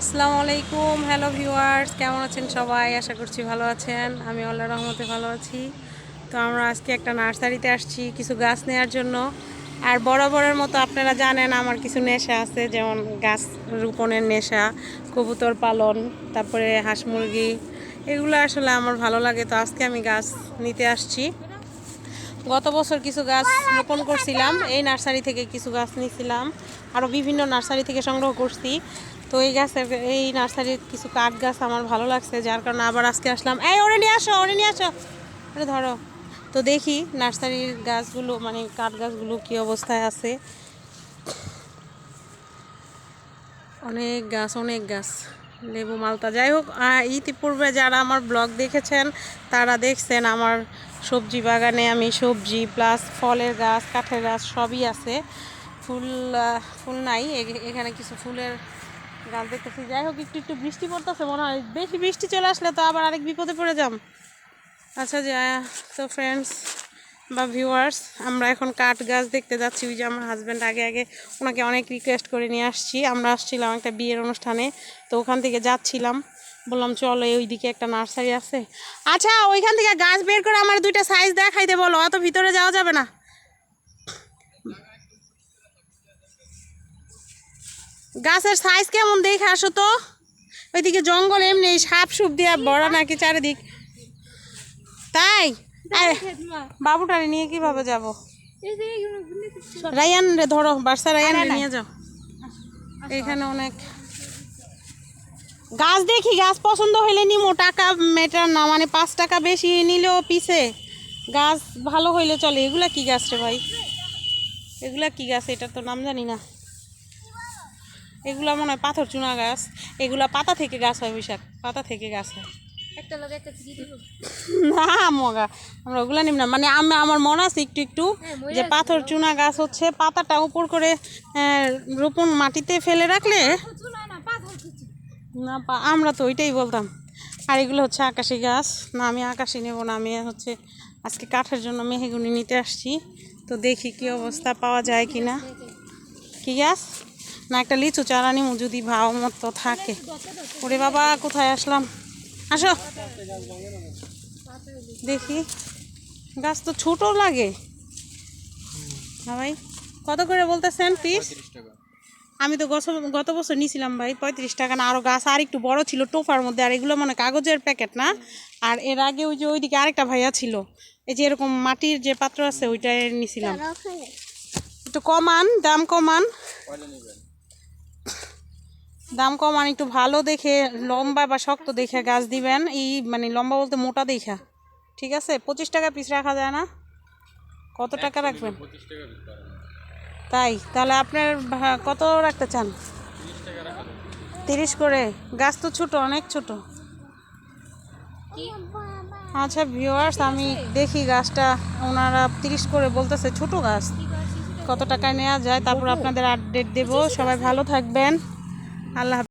আসসালামু আলাইকুম, hello viewers, কেমন আছেন সবাই? আশা করছি ভালো আছেন। আমি আল্লাহ রহমতে ভালো আছি। তো আমরা আজকে একটা নার্সারিতে আসছি কিছু গাছ নেওয়ার জন্য। আর বরাবরের মতো আপনারা জানেন আমার কিছু নেশা আছে, যেমন গাছ রোপণের নেশা, কবুতর পালন, তারপরে হাঁস মুরগি। এগুলো আসলে আমার ভালো লাগে। তো আজকে আমি গাছ নিতে আসছি। গত বছর কিছু গাছ রোপণ করছিলাম। এই নার্সারি থেকে কিছু গাছ নিয়েছিলাম। আরও বিভিন্ন নার্সারি থেকে সংগ্রহ করছি। তো এই গাছের এই নার্সারির কিছু কাঠ গাছ আমার ভালো লাগছে, যার কারণে আবার আজকে আসলাম। এই, ওরে নিয়ে আসো, ওরে নিয়ে আসো। ওরে ধরো। তো দেখি নার্সারির গাছগুলো মানে কাঠ গাছগুলো কী অবস্থায় আছে। অনেক গাছ অনেক গাছ। লেবু মালতা। যাই হোক ইতিপূর্বে যারা আমার ব্লগ দেখেছেন, তারা দেখছেন আমার সবজি বাগানে আমি সবজি প্লাস ফলের গাছ, কাঠের গাছ সবই আছে। ফুল ফুল নাই এখানে কিছু ফুলের গাছ দেখতেছি। যাই হোক, একটু একটু বৃষ্টি পড়তেছে, মনে হয় বেশি বৃষ্টি চলে আসলে তো আবার আরেক বিপদে পড়ে যাম। আচ্ছা যা, তো ফ্রেন্ডস বা ভিউয়ার্স আমরা এখন কাঠ গাছ দেখতে যাচ্ছি। ওই যে আমার হাজব্যান্ড আগে আগে ওনাকে অনেক রিকোয়েস্ট করে নিয়ে আসছি। আমরা আসছিলাম একটা বিয়ের অনুষ্ঠানে, তো ওখান থেকে যাচ্ছিলাম। বললাম, চলো ওইদিকে একটা নার্সারি আছে। আচ্ছা ওইখান থেকে গাছ বের করে আমার দুইটা সাইজ দেখাইতে বলো, অত ভিতরে যাওয়া যাবে না। গাছের সাইজ কেমন দেখে আসো তো? ওইদিকে জঙ্গল এমনি সাপ সুপ দিয়া বড় নাকি চারিদিক। তাই? আরে, বাবুটারে নিয়ে কীভাবে যাব? রায়ান রে ধরো বার্সা রায়ান নিয়ে যাও। এখানে অনেক গাছ দেখি গাছ পছন্দ হইলে নিমো। টাকা মেটার না মানে পাঁচ টাকা বেশি নিলেও পিছে। গাছ ভালো হইলে চলে। এগুলা কি গাছ রে ভাই? এগুলা কি গাছ? এটা তো নাম জানি না। এগুলা মনে হয় পাথর চুনা গাছ। এগুলা পাতা থেকে গাছ হয় বৈশাখ পাতা থেকে গাছ হয়। না মগা আমরা ওগুলা নিব না। মানে আমি আমার মনে আছে একটু একটু যে পাথর চুনা গাছ হচ্ছে পাতাটা উপর করে রোপণ মাটিতে ফেলে রাখলে না পা- আমরা তো ওইটাই বলতাম। আর এগুলো হচ্ছে আকাশি গাছ। না আমি আকাশি নেব না আমি হচ্ছে আজকে কাঠের জন্য মেহেগুনি নিতে আসছি। তো দেখি কি অবস্থা পাওয়া যায় কি না কি গাছ? না, একটা লিচু চারা নিমু যদি ভাও মতো থাকে। ওরে বাবা, কোথায় আসলাম? আসো। দেখি। গাছ তো ছোট লাগে। না ভাই, কত করে বলতেছেন পিস? আমি তো গত গত বছর নিয়েছিলাম ভাই, পঁয়ত্রিশ টাকা না আরও গাছ আর একটু বড় ছিল টোফার মধ্যে, আর এগুলো মানে কাগজের প্যাকেট না। আর এর আগে ওই যে ওইদিকে আরেকটা ভাইয়া ছিল, এই যে এরকম মাটির যে পাত্র আছে ওইটাই নিয়েছিলাম একটু কমান, দাম কমান। দাম কমান একটু ভালো দেখে লম্বা বা শক্ত দেখে গাছ দিবেন। এই মানে লম্বা বলতে মোটা দেখা। ঠিক আছে? পঁচিশ টাকা পিস রাখা যায় না? কত টাকা রাখবেন? তাই? তাহলে আপনার কত রাখতে চান? তিরিশ করে? গাছ তো ছোট অনেক ছোট। আচ্ছা ভিউয়ার্স আমি দেখি গাছটা। ওনারা তিরিশ করে বলতেছে ছোট গাছ। কত টাকায় নেওয়া যায়? তারপর আপনাদের আপডেট দেবো। সবাই ভালো থাকবেন। আল্লাহ হাফেজ।